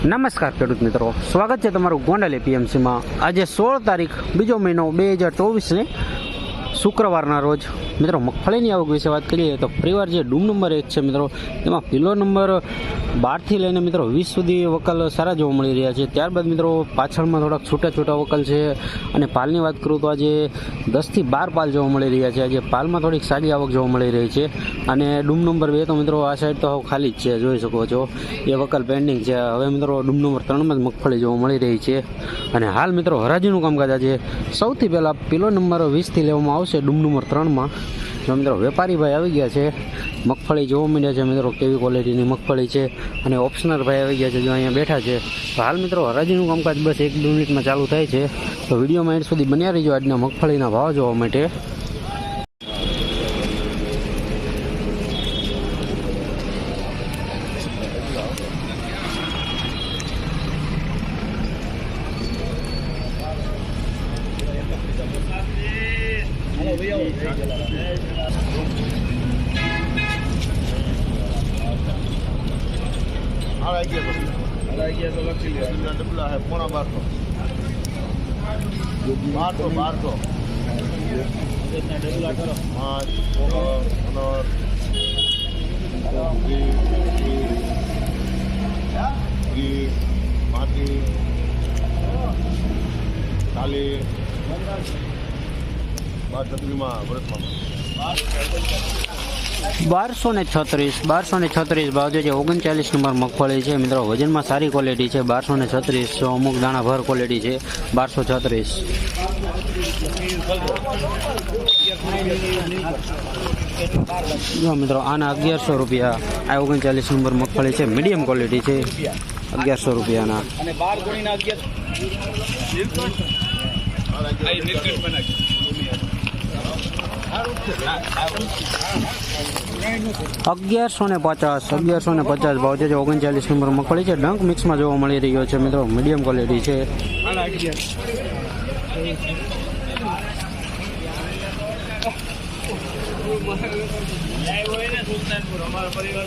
નમસ્કાર ખેડૂત મિત્રો. સ્વાગત છે તમારું ગોંડલ એપીએમસીમાં આજે સોળ તારીખ, બીજો મહિનો બે હજાર ચોવીસને શુક્રવારના રોજ. મિત્રો, મગફળીની આવક વિશે વાત કરીએ તો પરિવાર જે ડૂમ નંબર એક છે મિત્રો, તેમાં પિલો નંબર બારથી લઈને મિત્રો વીસ સુધી વકલ સારા જોવા મળી રહ્યા છે. ત્યારબાદ મિત્રો, પાછળમાં થોડાક છૂટા છૂટા વકલ છે અને પાલની વાત કરું તો આજે દસથી બાર પાલ જોવા મળી રહ્યા છે. આજે પાલમાં થોડીક સારી આવક જોવા મળી રહી છે અને ડૂમ નંબર બે તો મિત્રો આ સાઈડ તો હવે ખાલી જ છે, જોઈ શકો છો. એ વકલ પેન્ડિંગ છે. હવે મિત્રો ડૂમ નંબર ત્રણમાં જ મગફળી જોવા મળી રહી છે. અને હાલ મિત્રો, હરાજીનું કામકાજ આજે સૌથી પહેલાં પિલો નંબર વીસથી લેવામાં આવશે ડૂમ નંબર ત્રણમાં. જો મિત્રો વેપારી ભાઈ આવી ગયા છે. મગફળી જોવા મળ્યા છે મિત્રો, કેવી ક્વોલિટીની મગફળી છે અને ઓપ્શનર ભાઈ આવી ગયા છે જો અહીંયા બેઠા છે. તો હાલ મિત્રો, હરાજીનું કામકાજ બસ એક મિનિટમાં ચાલુ થાય છે. તો વિડીયોમાં એડ સુધી બન્યા રહીજો આજના મગફળીના ભાવ જોવા માટે. તો આવા ગયા તો લખી લે ડબલા હે પોણા બારસો. બારસો બારસો ડબલા કરો પાંચ પંદર વીસ પાંત્રીસ ચાલીસ બારસો ને છત્રીસ બારસો ને છત્રીસ ભાવ જે છે ઓગણચાલીસ નંબર મગફળી છે. મિત્રો વજનમાં સારી ક્વોલિટી છે. બારસો ને છત્રીસ અમુક દાણા ભર ક્વોલિટી છે. બારસો છત્રીસ. જો મિત્રો આના અગિયારસો રૂપિયા આ ઓગણચાલીસ નંબર મગફળી છે. મીડિયમ ક્વોલિટી છે. અગિયારસો રૂપિયાના. અને બાર ગુણીના અગિયાર અગિયારસો ને પચાસ, અગિયારસો ને પચાસ ભાવ છે. ઓગણચાલીસ નંબર મગફળી છે. ડંક મિક્સમાં જોવા મળી રહ્યો છે મિત્રો. મીડિયમ ક્વોલિટી છે. પરિવાર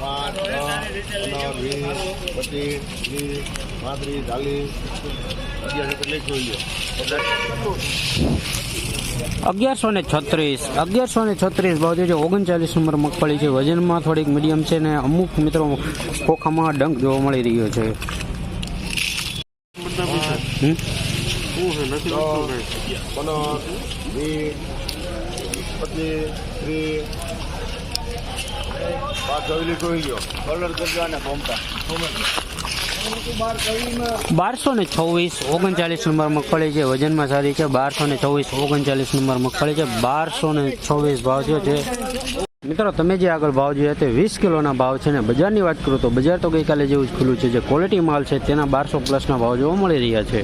પાંચ પંદર વીસ પચીસ ચાલીસ અગિયાર અગિયારસો ને છત્રીસ, અગિયારસો ને છત્રીસ ભાવ જે ઓગણચાલીસ નંબર મગફળી છે. વજનમાં થોડીક મીડિયમ છે ને અમુક મિત્રો ખોખામાં ડંક જોવા મળી રહ્યો છે. પચીસ, ત્રીસ બારસો ને છવ્વીસ ઓગણચાલીસ નંબર મગફળી છે. વજનમાં સારી છે. બારસો ને છવ્વીસ ઓગણચાલીસ નંબર મગફળી છે. બારસો ને છવ્વીસ ભાવ થયો છે મિત્રો, તમે જે આગળ ભાવ જોયા તે વીસ કિલોના ભાવ છે ને બજારની વાત કરું તો બજાર તો ગઈકાલે જેવું જ ખુલ્લું છે. જે ક્વોલિટી માલ છે તેના બારસો પ્લસના ભાવ જોવા મળી રહ્યા છે.